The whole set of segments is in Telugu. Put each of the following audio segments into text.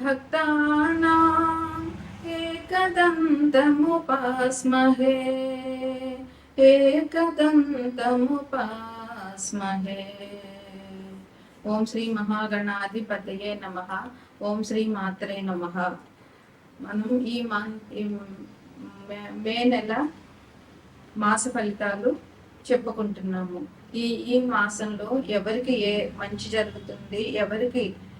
భక్తానాం ఏకదంతముపాస్మహే ఏకదంతముపాస్మహే ఓం శ్రీ మహాగణాధిపతయే నమ ఓం శ్రీ మాత్రే నమ మనం ఈ మా మే- మే నెల మాస ఫలితాలు చెప్పుకుంటున్నాము. ఈ ఈ మాసంలో ఎవరికి ఏ మంచి జరుగుతుంది ఎవరికి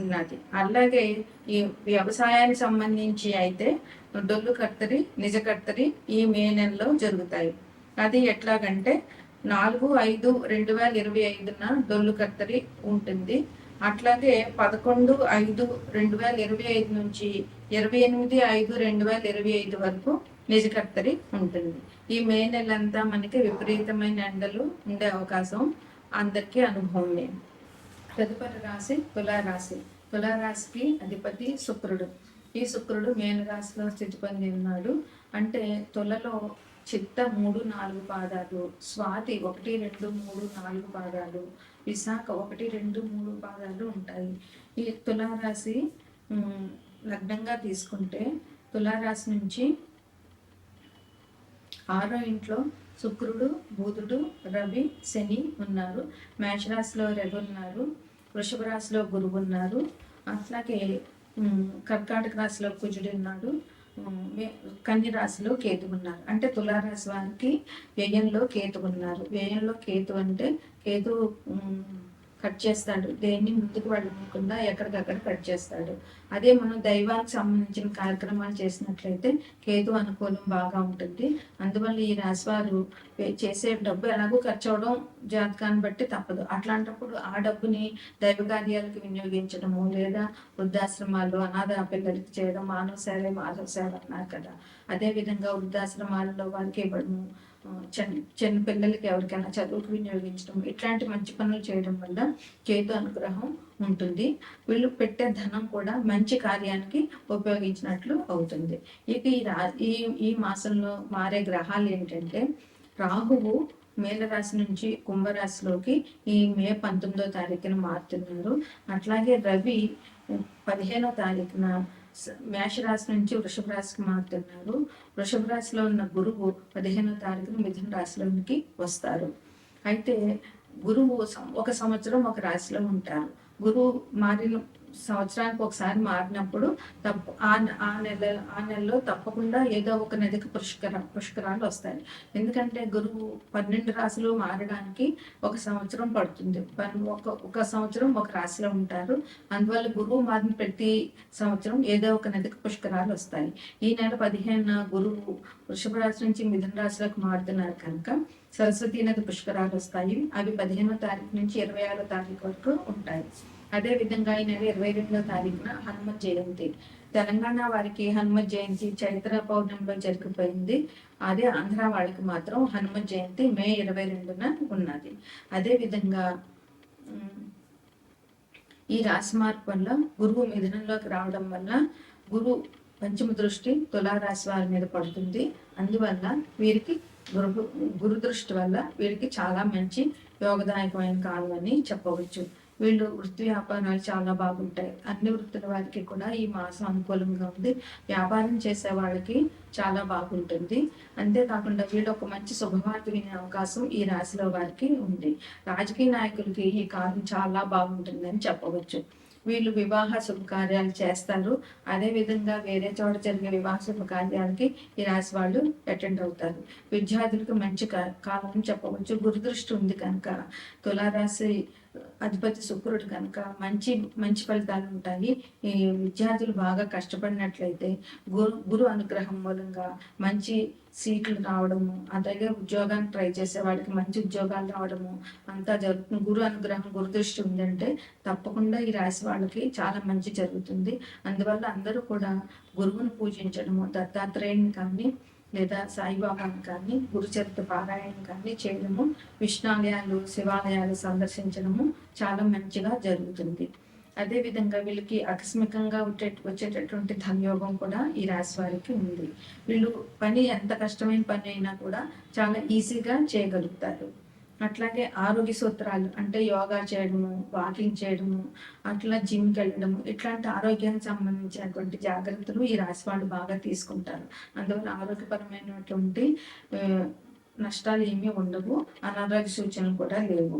ఉన్నది. అలాగే ఈ వ్యవసాయానికి సంబంధించి అయితే డొల్లు కర్తరి నిజ కర్తరి ఈ మే నెలలో జరుగుతాయి. అది ఎట్లాగంటే నాలుగు ఐదు రెండు వేల ఇరవై ఐదున డొల్లు కర్తరి ఉంటుంది. అట్లాగే పదకొండు ఐదు రెండు వేల ఇరవై ఐదు నుంచి ఇరవై ఎనిమిది ఐదు రెండు వేల ఇరవై ఐదు వరకు నిజకర్తరి ఉంటుంది. ఈ మే నెలంతా మనకి విపరీతమైన ఎండలు ఉండే అవకాశం అందరికీ అనుభవమే. తదుపరి రాశి తులారాశి. తులారాశికి అధిపతి శుక్రుడు. ఈ శుక్రుడు మేన రాశిలో స్థితి పొంది ఉన్నాడు. అంటే తులలో చిత్త మూడు నాలుగు పాదాలు స్వాతి ఒకటి రెండు మూడు నాలుగు పాదాలు విశాఖ ఒకటి రెండు మూడు పాదాలు ఉంటాయి. ఈ తులారాశి లగ్నంగా తీసుకుంటే తులారాశి నుంచి ఆరో ఇంట్లో శుక్రుడు బుధుడు రవి శని ఉన్నారు. మేషరాశిలో రవి ఉన్నారు. వృషభ రాశిలో గురువు ఉన్నారు. అట్లాగే కర్కాటక రాశిలో కుజుడు ఉన్నాడు. కన్య రాశిలో కేతు ఉన్నారు. అంటే తులారాశి వారికి వ్యయంలో కేతు ఉన్నారు. వ్యయంలో కేతు అంటే కేతు కట్ చేస్తాడు. దేన్ని ముందుకు వెళ్ళకుండా ఎక్కడికక్కడ కట్ చేస్తాడు. అదే మనం దైవానికి సంబంధించిన కార్యక్రమాలు చేసినట్లయితే కేతు అనుకూలం బాగా ఉంటుంది. అందువల్ల ఈ రాశివారు చేసే డబ్బు ఎలాగో ఖర్చు అవడం జాతకాన్ని బట్టి తప్పదు. అట్లాంటప్పుడు ఆ డబ్బుని దైవ కార్యాలకు వినియోగించడము లేదా వృద్ధాశ్రమాలు అనాథ పిల్లలకి చేయడం మానవ సేవ మానవ సేవ అన్నారు కదా. అదే విధంగా వృద్ధాశ్రమాలలో వారికి ఇవ్వడము చిన్న చిన్న పిల్లలకి ఎవరికైనా చదువుకు వినియోగించడం ఇట్లాంటి మంచి పనులు చేయడం వల్ల కేతు అనుగ్రహం ఉంటుంది. వీళ్ళు పెట్టే ధనం కూడా మంచి కార్యానికి ఉపయోగించినట్లు అవుతుంది. ఇక ఈ రా ఈ ఈ మాసంలో మారే గ్రహాలు ఏంటంటే రాహువు మేలరాశి నుంచి కుంభరాశిలోకి ఈ మే పంతొమ్మిదో తారీఖున మారుతున్నారు. అట్లాగే రవి పదిహేనో తారీఖున మేషరాశి నుంచి వృషభ రాశికి మారుతున్నారు. వృషభ రాశిలో ఉన్న గురువు పదిహేనో తారీఖున మిథున రాశిలోనికి వస్తారు. అయితే గురువు ఒక సంవత్సరం ఒక రాశిలో ఉంటారు. గురువు మారిన సంవత్సరానికి ఒకసారి మారినప్పుడు తప్ప ఆ ఆ నెల ఆ నెలలో తప్పకుండా ఏదో ఒక నదికి పుష్కర పుష్కరాలు వస్తాయి. ఎందుకంటే గురువు పన్నెండు రాశులు మారడానికి ఒక సంవత్సరం పడుతుంది. ఒక ఒక సంవత్సరం ఒక రాశిలో ఉంటారు. అందువల్ల గురువు మారిన ప్రతి సంవత్సరం ఏదో ఒక నదికి పుష్కరాలు వస్తాయి. ఈ నెల పదిహేను గురువు వృషభ రాశి నుంచి మిథున రాశిలోకి మారుతున్నారు కనుక సరస్వతి నది పుష్కరాలు వస్తాయి. అవి పదిహేనో తారీఖు నుంచి ఇరవై ఆరో తారీఖు వరకు ఉంటాయి. అదే విధంగా ఈ నెల ఇరవై రెండో తారీఖున హనుమత్ జయంతి. తెలంగాణ వారికి హనుమత్ జయంతి చైత్ర పౌర్ణమిలో జరిగిపోయింది. అదే ఆంధ్ర వాళ్ళకి మాత్రం హనుమత్ జయంతి మే ఇరవై రెండున ఉన్నది. అదే విధంగా ఈ రాశి మార్పు వల్ల గురువు మిథునంలోకి రావడం వల్ల గురు పంచమ దృష్టి తులారాశి వారి మీద పడుతుంది. అందువల్ల వీరికి గురు గురు దృష్టి వల్ల వీరికి చాలా మంచి యోగదాయకమైన కాలం అని చెప్పవచ్చు. వీళ్ళు వృత్తి వ్యాపారాలు చాలా బాగుంటాయి. అన్ని వృత్తుల వారికి కూడా ఈ మాసం అనుకూలంగా ఉంది. వ్యాపారం చేసే వాళ్ళకి చాలా బాగుంటుంది. అంతేకాకుండా వీళ్ళు ఒక మంచి శుభవార్త వినే అవకాశం ఈ రాశిలో వారికి ఉంది. రాజకీయ నాయకులకి ఈ కాలం చాలా బాగుంటుందని చెప్పవచ్చు. వీళ్ళు వివాహ శుభకార్యాలు చేస్తారు. అదే విధంగా వేరే చోట జరిగే వివాహ శుభకార్యాలకి ఈ రాశి వాళ్ళు అటెండ్ అవుతారు. విద్యార్థులకు మంచి కాలం చెప్పవచ్చు. గురుదృష్టి ఉంది కనుక తులారాశి అధిపతి శుక్రుడు కనుక మంచి మంచి ఫలితాలు ఉంటాయి. ఈ విద్యార్థులు బాగా కష్టపడినట్లయితే గురు గురు అనుగ్రహం మూలంగా మంచి సీట్లు రావడము అలాగే ఉద్యోగాన్ని ట్రై చేసే వాడికి మంచి ఉద్యోగాలు రావడము అంతా జరుగుతుంది గురు అనుగ్రహం గురుదృష్టి ఉందంటే తప్పకుండా ఈ రాశి వాళ్ళకి చాలా మంచి జరుగుతుంది. అందువల్ల అందరూ కూడా గురువును పూజించడము దత్తాత్రేయుని కానీ లేదా సాయిబాబాని కానీ గురుచరిత్ర పారాయణం కానీ చేయడము విష్ణాలయాలు శివాలయాలు సందర్శించడము చాలా మంచిగా జరుగుతుంది. అదే విధంగా వీళ్ళకి ఆకస్మికంగా వచ్చే వచ్చేటటువంటి ధనయోగం కూడా ఈ రాశి వారికి ఉంది. వీళ్ళు పని ఎంత కష్టమైన పని అయినా కూడా చాలా ఈజీగా చేయగలుగుతారు. అట్లాగే ఆరోగ్య సూత్రాలు అంటే యోగా చేయడము వాకింగ్ చేయడము అట్లా జిమ్కి వెళ్ళడము ఇట్లాంటి ఆరోగ్యానికి సంబంధించినటువంటి జాగ్రత్తలు ఈ రాశి వాళ్ళు బాగా తీసుకుంటారు. అందువల్ల ఆరోగ్యపరమైనటువంటి నష్టాలు ఏమీ ఉండవు అనారోగ్య సూచనలు కూడా లేవు.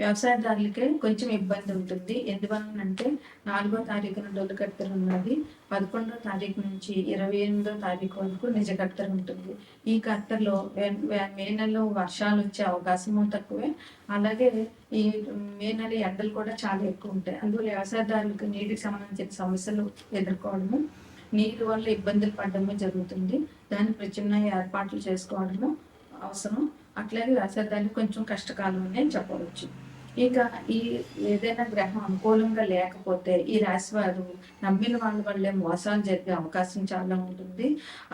వ్యవసాయదారులకే కొంచెం ఇబ్బంది ఉంటుంది. ఎందువలనంటే నాలుగో తారీఖున డొల్లుకత్తెర ఉన్నది. పదకొండో తారీఖు నుంచి ఇరవై ఎనిమిదో తారీఖు వరకు నిజ కత్తెర ఉంటుంది. ఈ కత్తెరలో మే నెలలో వర్షాలు వచ్చే అవకాశము తక్కువే. అలాగే ఈ మే నెల ఎండలు కూడా చాలా ఎక్కువ ఉంటాయి. అందువల్ల వ్యవసాయదారులకు నీటికి సంబంధించిన సమస్యలు ఎదుర్కోవడము నీరు వల్ల ఇబ్బందులు పడడము జరుగుతుంది. దాని ప్రత్యామ్నాయ ఏర్పాట్లు చేసుకోవడము అవసరం. అట్లాగే వ్యవసాయదారులు కొంచెం కష్టకాలం అని చెప్పవచ్చు. ఇక ఈ ఏదైనా గ్రహం అనుకూలంగా లేకపోతే ఈ రాశి వారు నమ్మిన వాళ్ళ వల్లే మోసాలు జరిగే అవకాశం చాలా ఉంటుంది.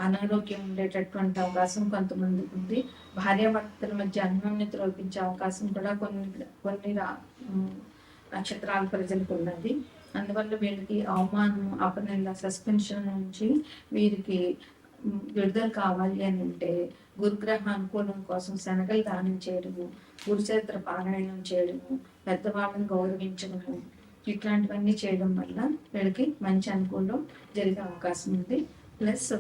అనారోగ్యం ఉండేటటువంటి అవకాశం కొంతమంది ఉంది. భార్యాభర్తల మధ్య అన్యోన్యత లోపించే అవకాశం కూడా కొన్ని కొన్ని నక్షత్రాల ప్రజలకు ఉన్నది. అందువల్ల వీళ్ళకి అవమానం అపనింద సస్పెన్షన్ నుంచి వీరికి విడుదల కావాలి అని అంటే గురుగ్రహ అనుకూలం కోసం శనగలు దానం చేయడము గురుచరిత్ర పారాయణం చేయడము పెద్దవాళ్ళని గౌరవించడము ఇట్లాంటివన్నీ చేయడం వల్ల వీళ్ళకి మంచి అనుకూలం జరిగే అవకాశం ఉంది. ప్లస్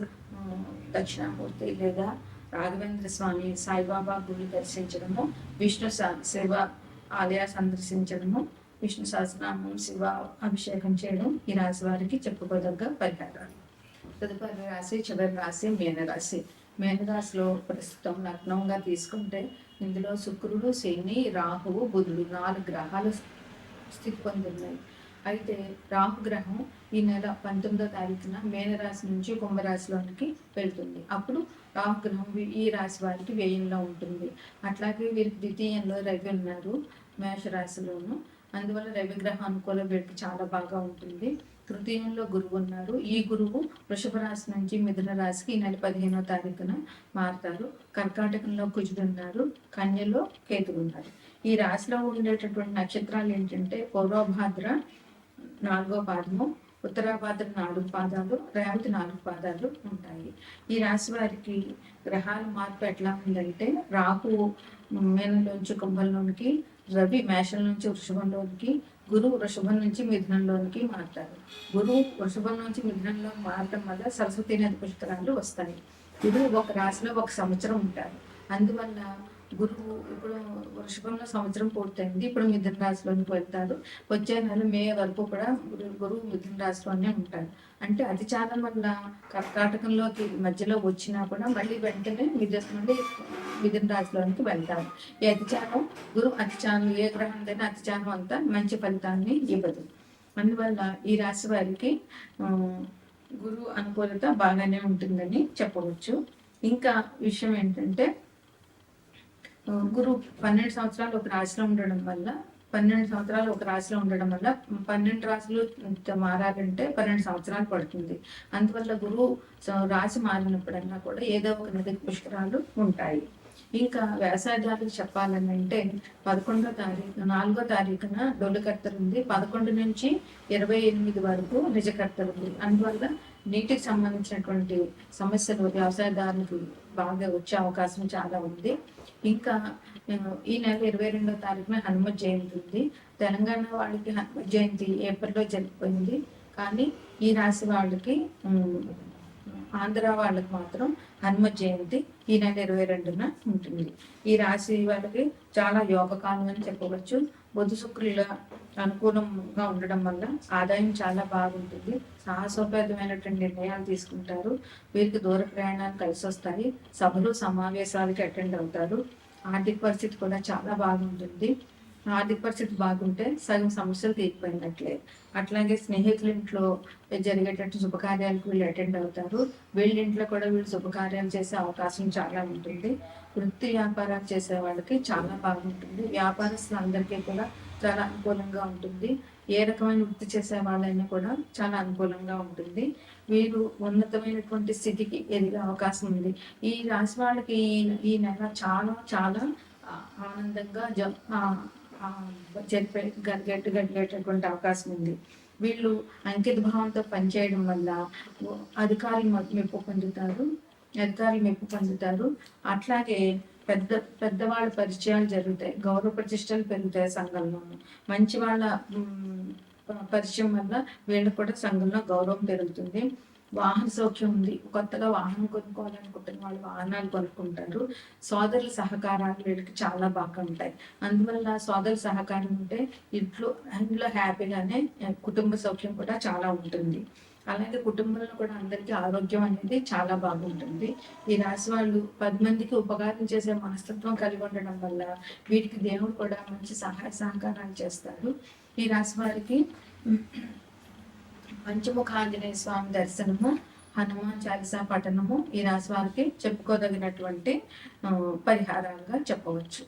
దక్షిణామూర్తి లేదా రాఘవేంద్ర స్వామి సాయిబాబా గుడి దర్శించడము విష్ణు స- శివ ఆలయ సందర్శించడము విష్ణు సహస్రనామం శివ అభిషేకం చేయడం ఈ రాశి వారికి చెప్పుకోదగ్గ పరిహారాలు. తదుపరి రాశి చివరి రాశి మీనరాశి. మీనరాశిలో ప్రస్తుతం లగ్నంగా తీసుకుంటే ఇందులో శుక్రుడు శని రాహువు బుధుడు నాలుగు గ్రహాలు స్థితి పొందున్నాయి. అయితే రాహు గ్రహం ఈ నెల పంతొమ్మిదో తారీఖున మేనరాశి నుంచి కుంభరాశిలోనికి వెళ్తుంది. అప్పుడు రాహు గ్రహం ఈ రాశి వారికి వ్యయంలో ఉంటుంది. అట్లాగే వీరికి ద్వితీయంలో రవి ఉన్నారు మేషరాశిలోను. అందువల్ల రవి గ్రహం అనుకూల వీరికి చాలా బాగా ఉంటుంది. తృతీయంలో గురువు ఉన్నారు ఈ గురువు వృషభ రాశి నుంచి మిథున రాశికి ఈ నెల పదిహేనో తారీఖున మారుతారు. కర్కాటకంలో కుజుడు ఉన్నారు కన్యలో కేతుడు ఉన్నారు ఈ రాశిలో ఉండేటటువంటి నక్షత్రాలు ఏంటంటే పూర్వభాద్ర నాలుగో పాదము ఉత్తరాభాద్ర నాలుగు పాదాలు రేవతి నాలుగు పాదాలు ఉంటాయి. ఈ రాశి వారికి గ్రహాల మార్పు ఎట్లా ఉందంటే రాహు మీనంలోంచి కుంభంలోనికి రవి మేషం నుంచి వృషభంలోనికి గురువు వృషభం నుంచి మిథునంలోనికి మారుతారు గురువు వృషభం నుంచి మిథునంలో మారటం వల్ల సరస్వతి నది పుష్కరాలు వస్తాయి. గురువు ఒక రాశిలో ఒక సంవత్సరం ఉంటారు అందువల్ల గురువు ఇప్పుడు వృషభంలో సంవత్సరం పూర్తయింది. ఇప్పుడు మిథున రాశిలోనికి వెళ్తారు వచ్చే నెల మే వరకు కూడా గురువు మిథున రాశిలోనే ఉంటారు అంటే అతిచారం వల్ల కర్కాటకంలోకి మధ్యలో వచ్చినా కూడా మళ్ళీ వెంటనే మిథున నుండి మిథున రాశిలోనికి వెళ్తారు ఈ అతిచారం గురు అతిచారం ఏ గ్రహం అయినా అతిచారం అంతా మంచి ఫలితాన్ని ఇవ్వదు. అందువల్ల ఈ రాశి వారికి గురు గురువు అనుకూలత బాగానే ఉంటుందని చెప్పవచ్చు. ఇంకా విషయం ఏంటంటే గురు గురువు పన్నెండు సంవత్సరాలు ఒక రాశిలో ఉండడం వల్ల పన్నెండు సంవత్సరాలు ఒక రాశిలో ఉండడం వల్ల పన్నెండు రాశులు మారాలంటే పన్నెండు సంవత్సరాలు పడుతుంది. అందువల్ల గురువు రాశి మారినప్పుడన్నా కూడా ఏదో ఒక నది పుష్కరాలు ఉంటాయి. ఇంకా వ్యవసాయదారులకు చెప్పాలని అంటే పదకొండో తారీఖు నాలుగో తారీఖున డొల్లుకర్తలు ఉంది. పదకొండు నుంచి ఇరవై ఎనిమిది వరకు నిజకర్తలు ఉంది. అందువల్ల నీటికి సంబంధించినటువంటి సమస్యలు వ్యవసాయదారులకు బాగా వచ్చే అవకాశం చాలా ఉంది. ఇంకా ఈ నెల ఇరవై రెండో తారీఖున హనుమత్ జయంతి ఉంది. తెలంగాణ వాళ్ళకి హనుమ జయంతి ఏప్రిల్లో జరిగిపోయింది. కానీ ఈ రాశి వాళ్ళకి ఆంధ్ర వాళ్ళకి మాత్రం హనుమ జయంతి ఈ నెల ఇరవై రెండున ఉంటుంది. ఈ రాశి వాళ్ళకి చాలా యోగకాలం అని చెప్పవచ్చు. బుధ శుక్రుల అనుకూలంగా ఉండడం వల్ల ఆదాయం చాలా బాగుంటుంది. సాహసోపేతమైనటువంటి నిర్ణయాలు తీసుకుంటారు. వీరికి దూర ప్రయాణాలు కలిసి వస్తాయి. సభలు సమావేశాలకి అటెండ్ అవుతారు. ఆర్థిక పరిస్థితి కూడా చాలా బాగుంటుంది. ఆర్థిక పరిస్థితి బాగుంటే సగం సమస్యలు తీరిపోయినట్లే. అట్లాగే స్నేహితుల ఇంట్లో జరిగేటట్టు శుభకార్యాలకు వీళ్ళు అటెండ్ అవుతారు. వీళ్ళ ఇంట్లో కూడా వీళ్ళు శుభకార్యాలు చేసే అవకాశం చాలా ఉంటుంది. వృత్తి వ్యాపారాలు చేసే వాళ్ళకి చాలా బాగుంటుంది. వ్యాపారస్తులందరికీ కూడా చాలా అనుకూలంగా ఉంటుంది. ఏ రకమైన వృత్తి చేసే వాళ్ళైనా కూడా చాలా అనుకూలంగా ఉంటుంది. వీరు ఉన్నతమైనటువంటి స్థితికి ఎదిగే అవకాశం ఉంది. ఈ రాశి వాళ్ళకి ఈ- ఈ నెల చాలా చాలా ఆనందంగా ఆనందంగా జ ఆ, జరిపే గడిగేటటువంటి అవకాశం ఉంది. వీళ్ళు అంకిత భావంతో పనిచేయడం వల్ల అధికారులు మెప్పు పొందుతారు అధికారులు మెప్పు పొందుతారు. అట్లాగే పెద్ద పెద్దవాళ్ళ పరిచయాలు జరుగుతాయి. గౌరవ ప్రతిష్టలు పెరుగుతాయి సంఘంలో మంచి వాళ్ళ పరిచయం వల్ల వీళ్ళకి కూడా సంఘంలో గౌరవం పెరుగుతుంది. వాహన సౌఖ్యం ఉంది. కొత్తగా వాహనం కొనుక్కోవాలనుకుంటున్న వాళ్ళు వాహనాలు కొనుక్కుంటారు. సోదరుల సహకారాలు వీళ్ళకి చాలా బాగా ఉంటాయి. అందువల్ల సోదరుల సహకారం ఉంటే ఇంట్లో ఇంట్లో హ్యాపీగానే కుటుంబ సౌఖ్యం కూడా చాలా ఉంటుంది. అలాగే కుటుంబంలో కూడా అందరికీ ఆరోగ్యం అనేది చాలా బాగుంటుంది. ఈ రాశి వాళ్ళు పది మందికి ఉపకారం చేసే మనస్తత్వం కలిగి ఉండడం వల్ల వీటికి దేవుడు కూడా మంచి సహాయ సహకారాలు చేస్తారు. ఈ రాశి వారికి పంచముఖాంజనేయ స్వామి దర్శనము హనుమాన్ చాలీసా పఠనము ఈ రాశి వారికి చెప్పుకోదగినటువంటి పరిహారాలుగా చెప్పవచ్చు.